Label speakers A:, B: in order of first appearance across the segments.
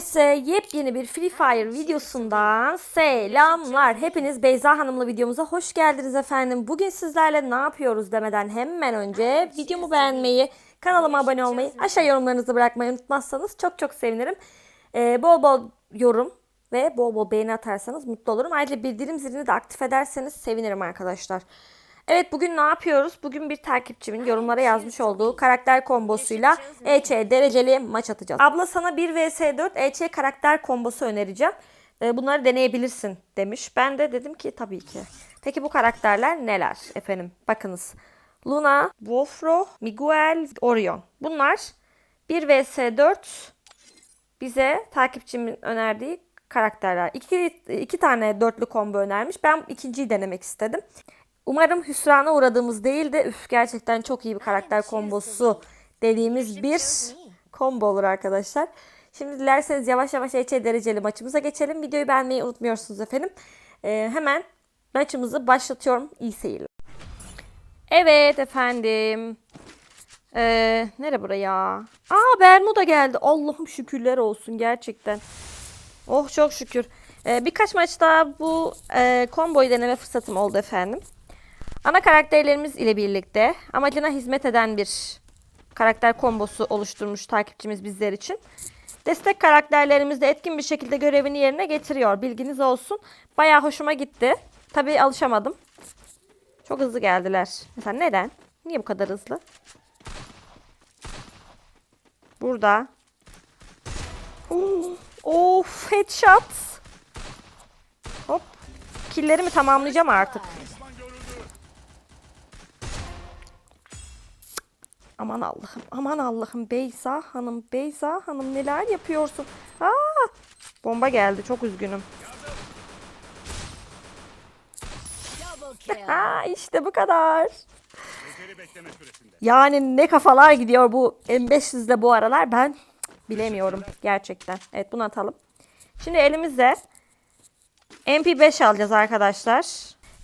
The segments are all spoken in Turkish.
A: Size yepyeni bir Free Fire videosundan selamlar. Hepiniz Beyza Hanım'la videomuza hoş geldiniz efendim. Bugün sizlerle ne yapıyoruz demeden hemen önce videomu beğenmeyi, kanalıma abone olmayı, aşağı yorumlarınızı bırakmayı unutmazsanız çok çok sevinirim. Ee, bol bol yorum ve bol bol beğeni atarsanız mutlu olurum. Ayrıca bildirim zilini de aktif ederseniz sevinirim arkadaşlar. Evet bugün ne yapıyoruz? Bugün bir takipçimin yorumlara yazmış olduğu karakter kombosuyla EÇ dereceli maç atacağız. Abla sana 1 vs 4 EÇ karakter kombosu önereceğim. Ee, Bunları deneyebilirsin demiş. Ben de dedim ki tabii ki. Peki bu karakterler neler efendim? Bakınız. Luna, Wolfro, Miguel, Orion. Bunlar 1 vs 4 bize takipçimin önerdiği karakterler. İki, iki tane dörtlü combo önermiş. Ben ikinciyi denemek istedim. Umarım hüsrana uğradığımız değil de üf gerçekten çok iyi bir karakter kombosu dediğimiz bir combo olur arkadaşlar. Şimdi dilerseniz yavaş yavaş EÇ dereceli maçımıza geçelim. Videoyu beğenmeyi unutmuyorsunuz efendim. Ee, hemen maçımızı başlatıyorum. İyi seyirler. Evet efendim. Ee, nere buraya? Aa Bermuda geldi. Allah'ım şükürler olsun gerçekten. Oh çok şükür. Ee, birkaç maç daha bu e, komboyu deneme fırsatım oldu efendim. Ana karakterlerimiz ile birlikte amacına hizmet eden bir karakter kombosu oluşturmuş takipçimiz bizler için. Destek karakterlerimiz de etkin bir şekilde görevini yerine getiriyor. Bilginiz olsun. Bayağı hoşuma gitti. Tabii alışamadım. Çok hızlı geldiler. Mesela neden? Niye bu kadar hızlı? Burada. Oo, Of headshot. Hop. Killerimi tamamlayacağım artık. Aman Allah'ım, aman Allah'ım. Beyza Hanım, Beyza Hanım neler yapıyorsun? Aa! Bomba geldi, çok üzgünüm. Ha işte bu kadar. Yani ne kafalar gidiyor bu M500'de bu aralar ben bilemiyorum gerçekten. Evet bunu atalım. Şimdi elimizde MP5 alacağız arkadaşlar.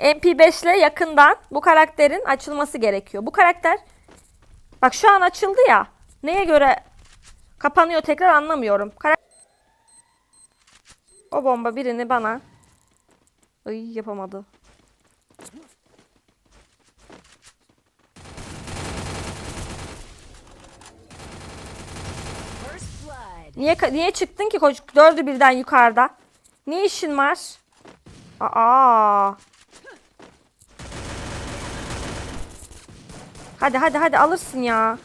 A: MP5 ile yakından bu karakterin açılması gerekiyor. Bu karakter bak şu an açıldı ya. Neye göre kapanıyor tekrar anlamıyorum. Kara- o bomba birini bana Ay yapamadı. Niye niye çıktın ki koç dördü birden yukarıda? Ne işin var? Aa. Hadi hadi hadi alırsın ya.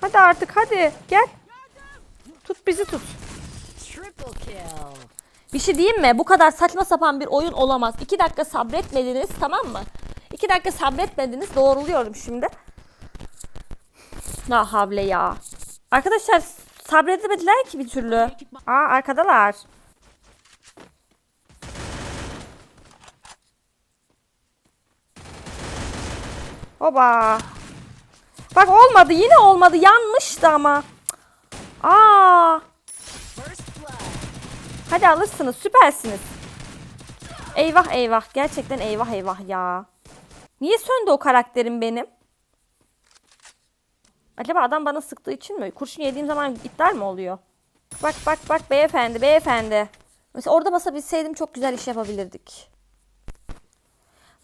A: Hadi artık hadi gel. Tut bizi tut. Bir şey diyeyim mi? Bu kadar saçma sapan bir oyun olamaz. İki dakika sabretmediniz tamam mı? İki dakika sabretmediniz. Doğruluyorum şimdi. La havle ya. Arkadaşlar sabredemediler ki bir türlü. Aa arkadalar. Oba. Bak olmadı yine olmadı. Yanlıştı ama. Aa. Hadi alırsınız. Süpersiniz. Eyvah eyvah. Gerçekten eyvah eyvah ya. Niye söndü o karakterim benim? Acaba adam bana sıktığı için mi? Kurşun yediğim zaman iptal mi oluyor? Bak bak bak beyefendi beyefendi. Mesela orada basabilseydim çok güzel iş yapabilirdik.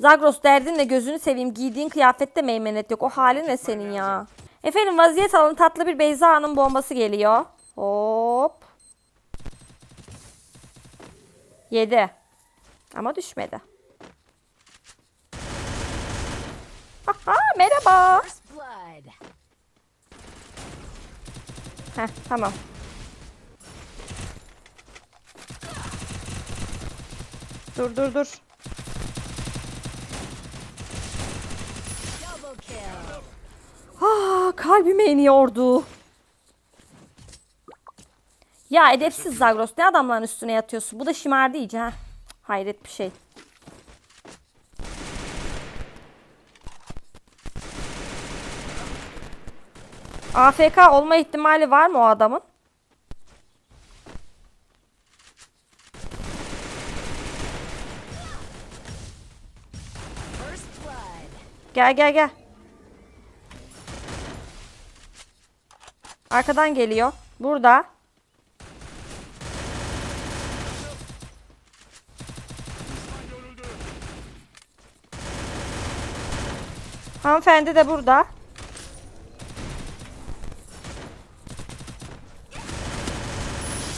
A: Zagros derdin ne gözünü seveyim giydiğin kıyafette meymenet yok. O halin ne senin ya? Efendim vaziyet alın tatlı bir Beyza Hanım bombası geliyor. Hop. Yedi. Ama düşmedi. Aha merhaba. Heh tamam. Dur dur dur.
B: Double kill.
A: Ah kalbime iniyordu. Ya edepsiz Zagros ne adamların üstüne yatıyorsun? Bu da şımardı iyice ha. Hayret bir şey. AFK olma ihtimali var mı o adamın? Gel gel gel. Arkadan geliyor. Burada. Hanımefendi de burada.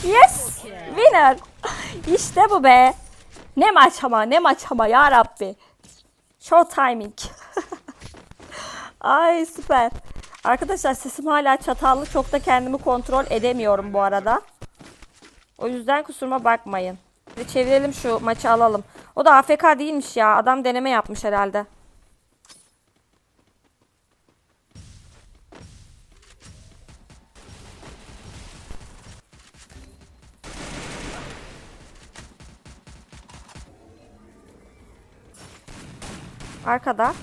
A: Yes! Winner! İşte bu be. Ne maç ama ne maç ama ya Rabbi. Show timing. Ay süper. Arkadaşlar sesim hala çatallı. Çok da kendimi kontrol edemiyorum bu arada. O yüzden kusuruma bakmayın. Bir çevirelim şu maçı alalım. O da AFK değilmiş ya. Adam deneme yapmış herhalde. Arkada.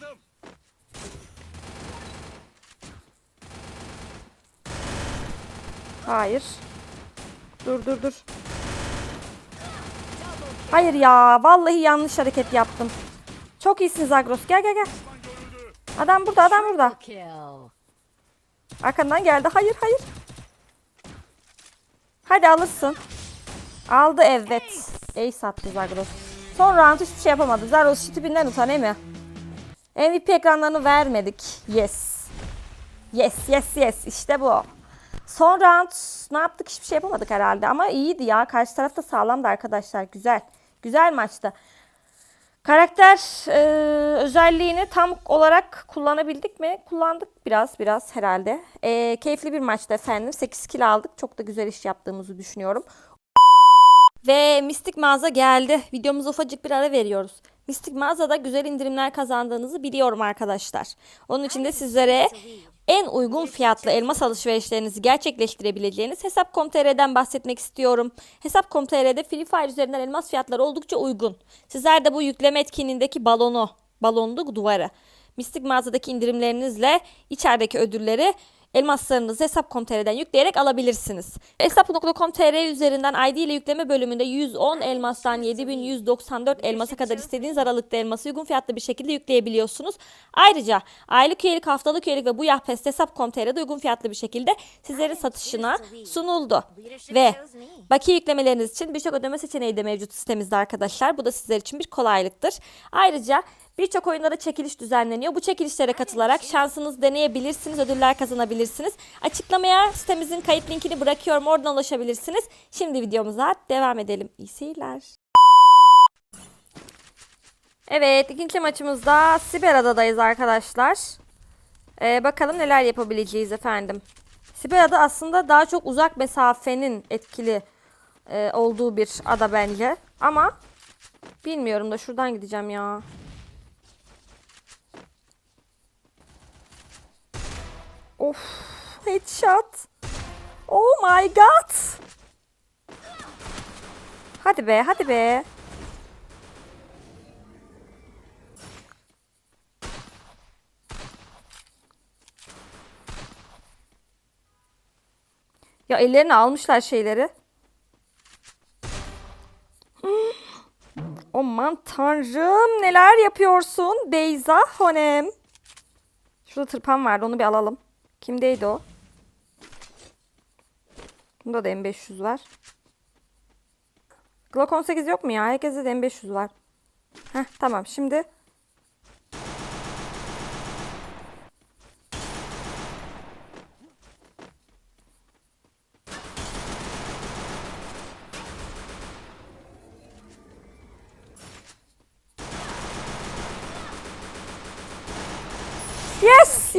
C: Yardım!
A: Hayır. Dur dur dur. Hayır ya. Vallahi yanlış hareket yaptım. Çok iyisiniz Agros. Gel gel gel. Adam burada adam burada. Arkandan geldi. Hayır hayır. Hadi alırsın. Aldı evet. Ace attı Zagros. Son round hiçbir şey yapamadı. Zagros şu tipinden utanıyor mu? MVP ekranlarını vermedik. Yes. Yes yes yes işte bu. Son round ne yaptık hiçbir şey yapamadık herhalde. Ama iyiydi ya. Karşı tarafta sağlamdı arkadaşlar. Güzel. Güzel maçtı. Karakter e, özelliğini tam olarak kullanabildik mi? Kullandık biraz biraz herhalde. E, keyifli bir maçtı efendim. 8 kill aldık. Çok da güzel iş yaptığımızı düşünüyorum. Ve Mistik Mağaza geldi. Videomuza ufacık bir ara veriyoruz. Mistik Mağaza'da güzel indirimler kazandığınızı biliyorum arkadaşlar. Onun için de sizlere en uygun fiyatlı elmas alışverişlerinizi gerçekleştirebileceğiniz Hesap.com.tr'den bahsetmek istiyorum. Hesap.com.tr'de Free Fire üzerinden elmas fiyatları oldukça uygun. Sizler de bu yükleme etkinliğindeki balonu, balonlu duvarı, Mistik mağazadaki indirimlerinizle içerideki ödülleri elmaslarınızı Hesap.com.tr'den yükleyerek alabilirsiniz. Hesap.com.tr üzerinden ID ile yükleme bölümünde 110 elmastan 7194 elmasa kadar istediğiniz aralıkta elması uygun fiyatlı bir şekilde yükleyebiliyorsunuz. Ayrıca aylık üyelik, haftalık üyelik ve bu Yahpes Hesap.com.tr'de uygun fiyatlı bir şekilde sizlerin satışına sunuldu. Ve bakiye yüklemeleriniz için birçok ödeme seçeneği de mevcut sitemizde arkadaşlar. Bu da sizler için bir kolaylıktır. Ayrıca Birçok oyunlara çekiliş düzenleniyor. Bu çekilişlere katılarak şansınızı deneyebilirsiniz, ödüller kazanabilirsiniz. Açıklamaya sitemizin kayıt linkini bırakıyorum. Oradan ulaşabilirsiniz. Şimdi videomuza devam edelim. İyi seyirler. Evet, ikinci maçımızda Siberada'dayız arkadaşlar. Ee, bakalım neler yapabileceğiz efendim. Siberada aslında daha çok uzak mesafenin etkili e, olduğu bir ada bence. Ama bilmiyorum da şuradan gideceğim ya. Of, headshot. Oh my god. Hadi be, hadi be. Ya ellerine almışlar şeyleri. Aman tanrım neler yapıyorsun Beyza Hanem. Şurada tırpan vardı onu bir alalım. Kimdeydi o? Bunda da M500 var. Glock 18 yok mu ya? Herkeste de M500 var. Heh tamam şimdi.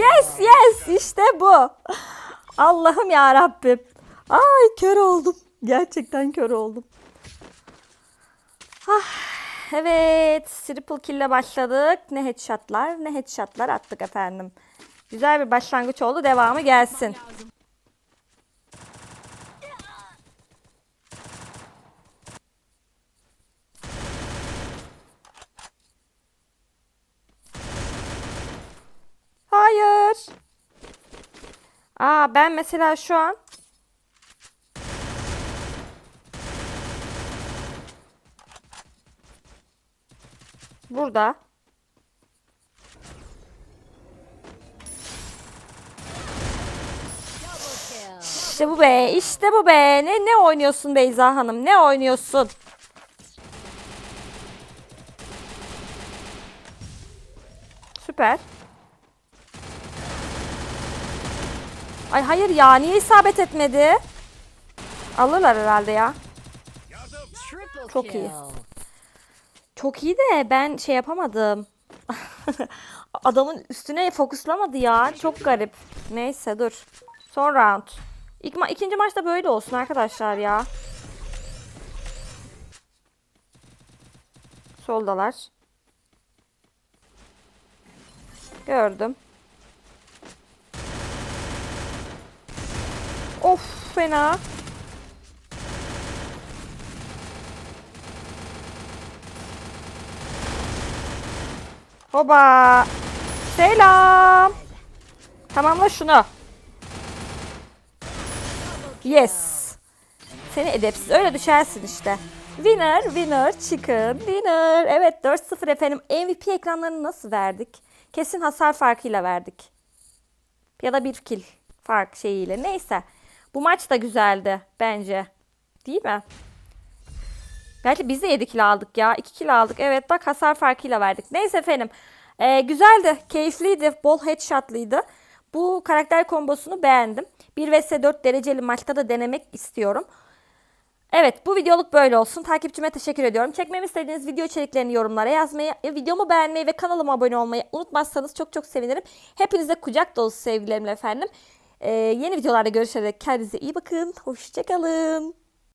A: Yes, yes. İşte bu. Allah'ım ya Rabbim. Ay kör oldum. Gerçekten kör oldum. Ah, evet, triple kill'le başladık. Ne headshot'lar, ne headshot'lar attık efendim. Güzel bir başlangıç oldu. Devamı gelsin. Hayır. Aa ben mesela şu an Burada. İşte bu be. işte bu be. Ne ne oynuyorsun Beyza Hanım? Ne oynuyorsun? Süper. Ay hayır ya. Niye isabet etmedi? Alırlar herhalde ya. Çok iyi. Çok iyi de ben şey yapamadım. Adamın üstüne fokuslamadı ya. Çok garip. Neyse dur. Son round. İlk ma- ikinci maçta böyle olsun arkadaşlar ya. Soldalar. Gördüm. Of fena. Hoba. Selam. Tamamla şunu. Yes. Seni edepsiz. Öyle düşersin işte. Winner, winner, chicken, winner. Evet 4-0 efendim. MVP ekranlarını nasıl verdik? Kesin hasar farkıyla verdik. Ya da bir kill fark şeyiyle. Neyse. Bu maç da güzeldi bence. Değil mi? Belki biz de 7 kilo aldık ya. 2 kilo aldık. Evet bak hasar farkıyla verdik. Neyse efendim. Ee, güzeldi. Keyifliydi. Bol headshotlıydı. Bu karakter kombosunu beğendim. 1 vs 4 dereceli maçta da denemek istiyorum. Evet bu videoluk böyle olsun. Takipçime teşekkür ediyorum. Çekmemi istediğiniz video içeriklerini yorumlara yazmayı, videomu beğenmeyi ve kanalıma abone olmayı unutmazsanız çok çok sevinirim. Hepinize kucak dolusu sevgilerimle efendim. Ee, yeni videolarda görüşerek kendinize iyi bakın. Hoşçakalın.